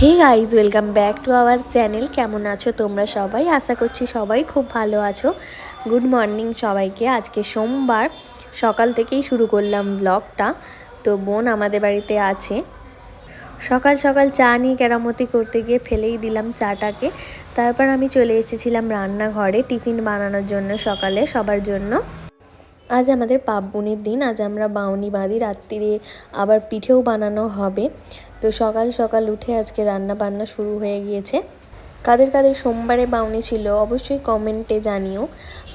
Hey guys welcome back to our channel কেমন আছো তোমরা সবাই? আশা করছি সবাই খুব ভালো আছো। গুড মর্নিং সবাইকে। আজকে সোমবার। সকাল থেকেই শুরু করলাম ব্লগটা তো বোন আমাদের বাড়িতে আছে। সকাল সকাল চা নিয়ে কেরামতি করতে গিয়ে ফেলেই দিলাম চাটাকে। তারপর আমি চলে এসেছিলাম রান্নাঘরে টিফিন বানানোর জন্য সকালে সবার জন্য। আজ আমাদের পার্বণের দিন। আজ আমরা বাউনি বাঁধি রাত্রিরে আবার পিঠেও বানানো হবে। তো সকাল সকাল উঠে আজকে রান্না বান্না শুরু হয়ে গিয়েছে। কাদের কাদের সোমবারে বাউনি ছিল অবশ্যই কমেন্টে জানিও।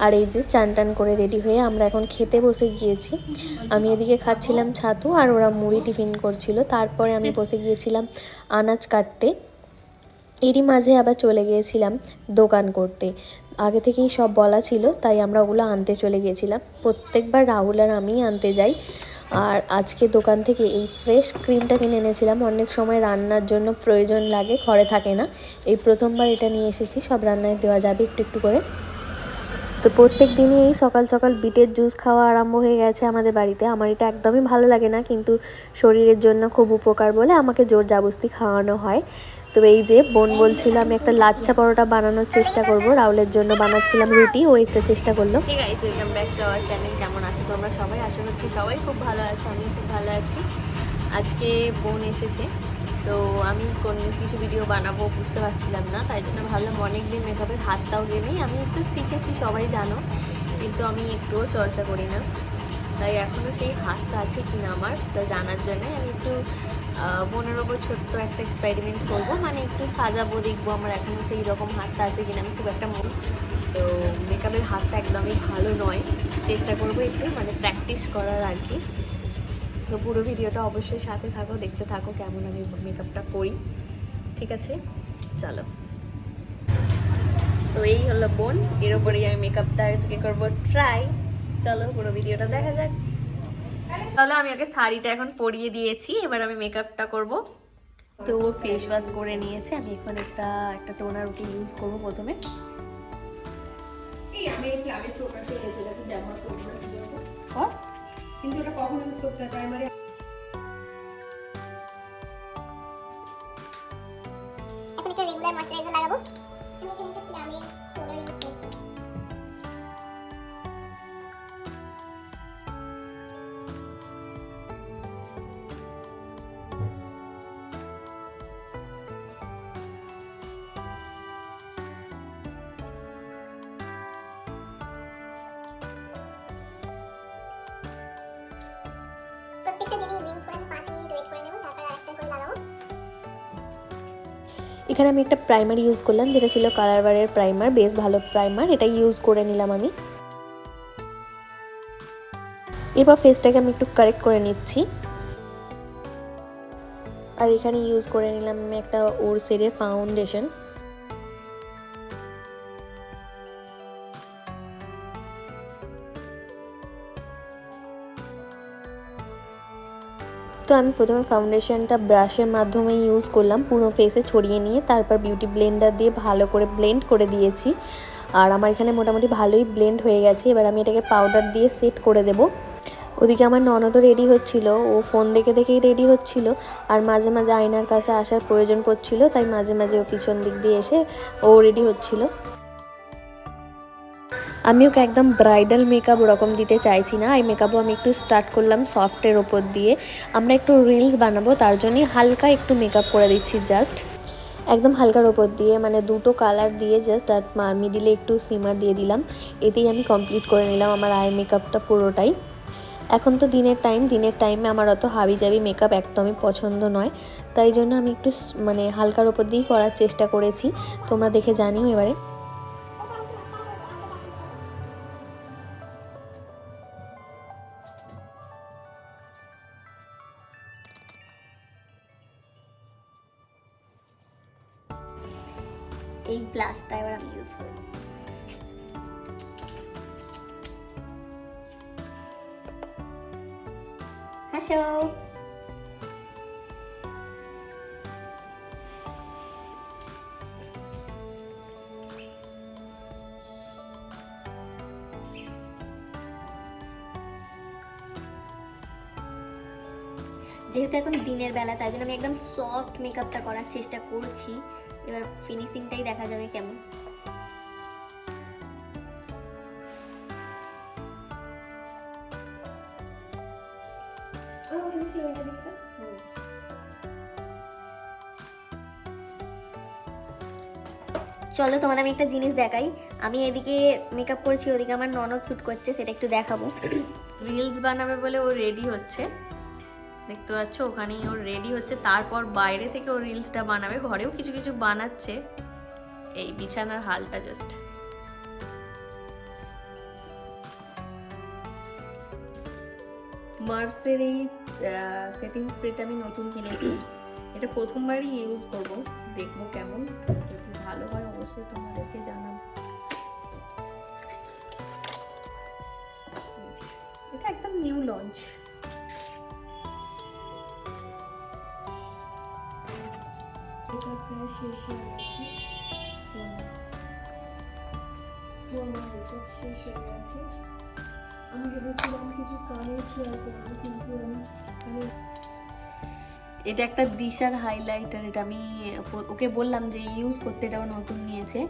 আর এই যে চান টান করে রেডি হয়ে আমরা এখন খেতে বসে গিয়েছি। আমি এদিকে খাচ্ছিলাম ছাতু আর ওরা মুড়ি টিফিন করছিল। তারপরে আমি বসে গিয়েছিলাম আনাজ কাটতে। এরই মাঝে আবার চলে গিয়েছিলাম দোকান করতে। আগে থেকেই সব বলা ছিল, তাই আমরা ওগুলো আনতে চলে গিয়েছিলাম। প্রত্যেকবার রাহুল আর আমিই আনতে যাই। আর আজকে দোকান থেকে এই ফ্রেশ ক্রিমটা কিনে এনেছিলাম। অনেক সময় রান্নার জন্য প্রয়োজন লাগে, ঘরে থাকে না। এই প্রথমবার এটা নিয়ে এসেছি, সব রান্নায় দেওয়া যাবে একটু একটু করে। তো প্রত্যেক দিনই এই সকাল সকাল বিটের জুস খাওয়া আরম্ভ হয়ে গেছে আমাদের বাড়িতে। আমার এটা একদমই ভালো লাগে না, কিন্তু শরীরের জন্য খুব উপকার বলে আমাকে জোর জাবস্তি খাওয়ানো হয়। তো এই যে বোন বলছিল, আমি একটা লাচ্ছা পরোটা বানানোর চেষ্টা করব। রাউলের জন্য বানাচ্ছিলাম রুটি। ও একটা চেষ্টা করল। Welcome back to our channel কেমন আছো তোমরা সবাই? আশা করছি সবাই খুব ভালো আছো আমি খুব ভালো আছি। আজকে বোন এসেছে, তো আমি কোন কিছু ভিডিও বানাবো বুঝতে পারছিলাম না, তাই জন্য ভাবলাম অনেক দিন মেকআপের হাতটাও নেই আমি একটু শিখেছি, সবাই জানো, কিন্তু আমি একটুও চর্চা করি না। তাই এখনও সেই হাতটা আছে কিনা আমার, তা জানার জন্য আমি একটু বোনের ওপর ছোট্ট একটা এক্সপেরিমেন্ট করব। মানে একটু সাজাবো, দেখব আমার এখনও সেই রকম হাতটা আছে কিনা, আমি খুব একটা মন তো মেকআপের হাতটা একদমই ভালো নয়। চেষ্টা করব একটু মানে প্র্যাকটিস করার আর কি। তো পুরো ভিডিওটা অবশ্যই সাথে থাকো, দেখতে থাকো কেমন আমি মেকআপটা করি। ঠিক আছে? চলো। তো এই হলো বোন, এর ওপরেই আমি মেকআপটা করব ট্রাই চলো পুরো ভিডিওটা দেখা যাক। চলো আমি ওকে শাড়িটা এখন পরিয়ে দিয়েছি এবার আমি মেকআপটা করব। তো ও ফেস ওয়াশ করে নিয়েছে আমি এখন একটা একটা টোনার ওকে ইউজ করব প্রথমে। এই আমি এই ক্লাবের প্রোডাক্ট এনেছি এটা কি ব্যবহার করব না কিন্তু এটা কখন ইউজ করতে হয় প্রাইমারি এখন একটা রেগুলার ময়শ্চারাইজার লাগাবো। এখানে আমি একটা প্রাইমার ইউজ করলাম, যেটা ছিল কালারবারের প্রাইমার বেশ ভালো প্রাইমার এটা ইউজ করে নিলাম আমি। এবার ফেসটাকে আমি একটু কারেক্ট করে নিচ্ছি। আর এখানে ইউজ করে নিলাম আমি একটা ওরসেরের ফাউন্ডেশন তো আমি প্রথমে ফাউন্ডেশনটা ব্রাশের মাধ্যমে ইউজ করলাম, পুরো ফেসে ছড়িয়ে নিয়ে, তারপর বিউটি ব্লেন্ডার দিয়ে ভালো করে ব্লেন্ড করে দিয়েছি। আর আমার এখানে মোটামুটি ভালোই ব্লেন্ড হয়ে গেছে, এবার আমি এটাকে পাউডার দিয়ে সেট করে দেব। ওদিকে আমার ননদও রেডি হচ্ছিল, ও ফোন দেখে দেখেই রেডি হচ্ছিল, আর মাঝে মাঝে আয়নার কাছে আসার প্রয়োজন পড়ছিল, তাই মাঝে মাঝে ও পিছন দিক দিয়ে এসে ও রেডি হচ্ছিল। আমি ওকে একদম ব্রাইডাল মেকআপ ওরকম দিতে চাইছি না। এই মেকআপও আমি একটু স্টার্ট করলাম সফটের ওপর দিয়ে। আমরা একটু রিলস বানাবো, তার জন্যই হালকা একটু মেকআপ করে দিচ্ছি জাস্ট একদম হালকার ওপর দিয়ে মানে দুটো কালার দিয়ে জাস্ট আর মিডিলে একটু সিমার দিয়ে দিলাম। এতেই আমি কমপ্লিট করে নিলাম আমার আই মেকআপটা পুরোটাই। এখন তো দিনের টাইম দিনের টাইমে আমার অত হাবি জাবি মেকআপ একদমই পছন্দ নয়। তাই জন্য আমি একটু মানে হালকার ওপর দিয়েই করার চেষ্টা করেছি। তোমরা দেখে জানিও এবারে। এই ব্লাশটা এবার আমি ইউজ করব। হাসো যেহেতু এখন দিনের বেলা তাই জন্য আমি একদম সফট মেকআপটা করার চেষ্টা করছি। এবার ফিনিশিংটাই দেখা যাবে কেমন। চলো তোমাদের আমি একটা জিনিস দেখাই। আমি এদিকে মেকআপ করছি ওদিকে আমার ননদ শ্যুট করছে সেটা একটু দেখাবো। রিলস বানাবে বলে ও রেডি হচ্ছে। দেখতে পাচ্ছ, ওখানেই ওর রেডি হচ্ছে। তারপর বাইরে থেকে ও রিলসটা বানাবে, ঘরেও কিছু কিছু বানাচ্ছে। এই বিছানার হালটা জাস্ট মার্সের এই সেটিং স্প্রেটা আমি নতুন কিনেছি। এটা প্রথমবারই ইউজ করব, দেখব কেমন। যদি ভালো হয়, অবশ্যই তোমাদেরকে জানাব। এটা একদম নিউ লঞ্চ প্রায় শেষ হয়ে গেছে। মেকআপ শেষ হয়ে গেছে। আমি ভেবেছিলাম কিছু কানের ট্রাই করব, কিন্তু আমি আমি এটা একটা দিশার হাইলাইটার এটা আমি ওকে বললাম যে ইউজ করতে এটাও নতুন নিয়েছে।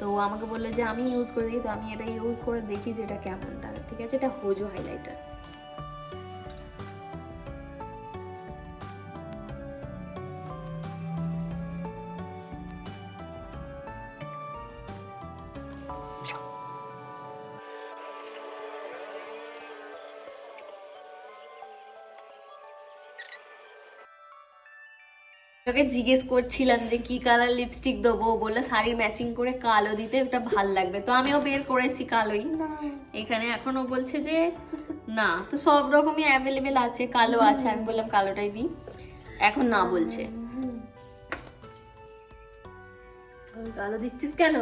তো আমাকে বলল যে আমি ইউজ করে দিই তো আমি এটা ইউজ করে দেখি যে এটা কেমন তাহলে ঠিক আছে, এটা হোজো হাইলাইটার ওকে জিজ্ঞেস করছিলাম যে কি কালার লিপস্টিক দেবো? বলল শাড়ি ম্যাচিং করে কালো দিতে ওটা ভালো লাগবে। তো আমিও বের করেছি কালোই। এখানে এখনও বলছে যে না। তো সব রকমই অ্যাভেলেবেল আছে কালো আছে। আমি বললাম কালোটাই দিই। এখন না বলছে। কালো দিচ্ছিস কেন?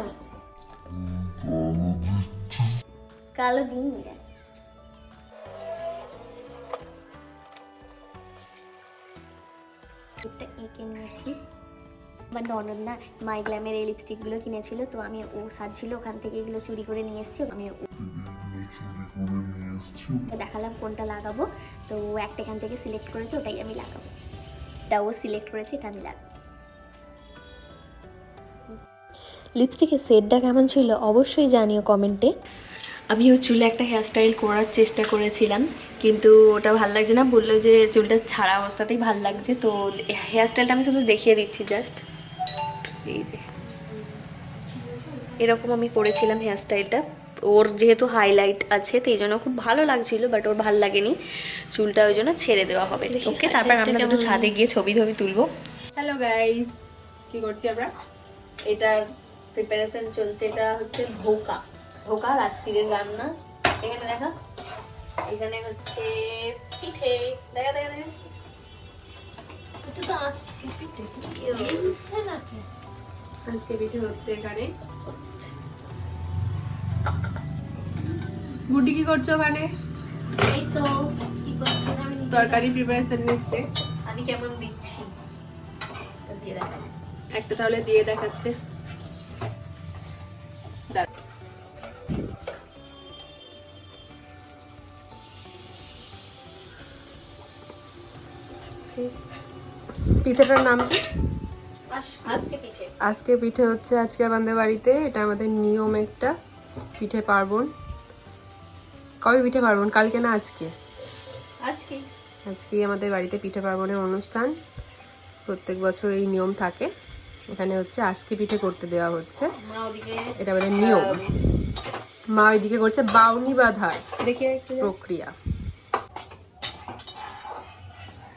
কালো দিন একটা এঁকে নিয়েছি বা ননদ না মাই গ্ল্যামের এই লিপস্টিকগুলো কিনেছিল তো আমি ও সাজছিল ওখান থেকে এগুলো চুরি করে নিয়ে এসেছি আমি ও- দেখালাম কোনটা লাগাবো। তো ও একটা এখান থেকে সিলেক্ট করেছে ওটাই আমি লাগাবো। তা ও সিলেক্ট করেছে এটা আমি লাগাবো। লিপস্টিকের শেডটা কেমন ছিল অবশ্যই জানিও কমেন্টে। আমি ওই চুলে একটা হেয়ারস্টাইল করার চেষ্টা করেছিলাম। কিন্তু ওটা ভালো লাগছে না। বলল যে চুলটা ছাড়া অবস্থাতেই ভালো লাগছে। তো হেয়ারস্টাইলটা আমি শুধু দেখিয়ে দিচ্ছি জাস্ট এই যে। এরকম আমি করেছিলাম হেয়ারস্টাইলটা ওর যেহেতু হাইলাইট আছে তো এই জন্য খুব ভালো লাগছিল বাট ওর ভালো লাগেনি। চুলটা ওই জন্য ছেড়ে দেওয়া হবে। ওকে তারপর আমরা একটু ছাদে গিয়ে ছবি ছবি তুলবো। হ্যালো গাইস কি করছি আমরা? এটা প্রিপারেশন চলছে এটা হচ্ছে ধোকা। ধোকা রাত্রিরের রান্না। এখানে দেখা। এখানে হচ্ছে পিঠে দেখা দেখা দেখা আজকে পিঠে হচ্ছে এখানে। গুড্ডি কি করছ ওখানে? এই তো কি করছেন তরকারি প্রিপারেশন নিচ্ছে। আমি কেমন দিচ্ছি? একটা তাহলে দিয়ে দেখাচ্ছে। পিঠেটার নাম কি? আজকে পিঠে। হচ্ছে আজকে আমাদের বাড়িতে এটা আমাদের নিয়ম একটা পিঠে পার্বণ। কবে পিঠে পার্বণ? কালকে না আজকে? আজকে। আজকেই আমাদের বাড়িতে পিঠে পার্বণের অনুষ্ঠান। প্রত্যেক বছর এই নিয়ম থাকে। এখানে হচ্ছে আজকে পিঠে করতে দেওয়া হচ্ছে। এটা আমাদের নিয়ম। মা ওইদিকে করছে বাউনি বাঁধার প্রক্রিয়া।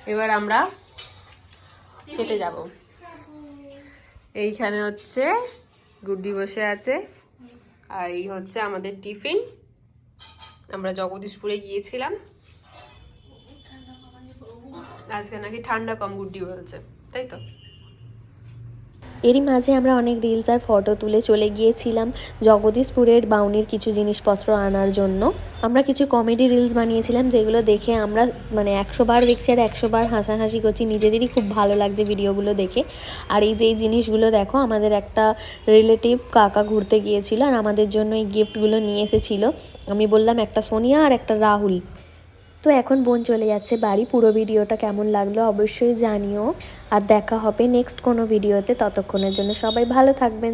এবার আমরা খেতে যাব। এইখানে হচ্ছে গুড্ডি বসে আছে। আর এই হচ্ছে আমাদের টিফিন। আমরা জগদীশপুরে গিয়েছিলাম। আজকে নাকি ঠান্ডা কম, গুড্ডি বলছে। তাই তো? এরই মাঝে আমরা অনেক রিলস আর ফটো তুলে চলে গিয়েছিলাম জগদীশপুরের বাউনির কিছু জিনিসপত্র আনার জন্য। আমরা কিছু কমেডি রিলস বানিয়েছিলাম যেগুলো দেখে আমরা মানে একশো বার দেখছি আর একশো বার হাসাহাসি করছি। নিজেদেরই খুব ভালো লাগছে ভিডিওগুলো দেখে। আর এই যে এই জিনিসগুলো দেখো, আমাদের একটা রিলেটিভ কাকা ঘুরতে গিয়েছিল আর আমাদের জন্য এই গিফটগুলো নিয়ে এসেছিল। আমি বললাম, একটা সোনিয়া আর একটা রাহুল। তো এখন বোন চলে যাচ্ছে বাড়ি। পুরো ভিডিওটা কেমন লাগল অবশ্যই জানিও। আর দেখা হবে নেক্সট কোনো ভিডিওতে। ততক্ষণের জন্য সবাই ভালো থাকবেন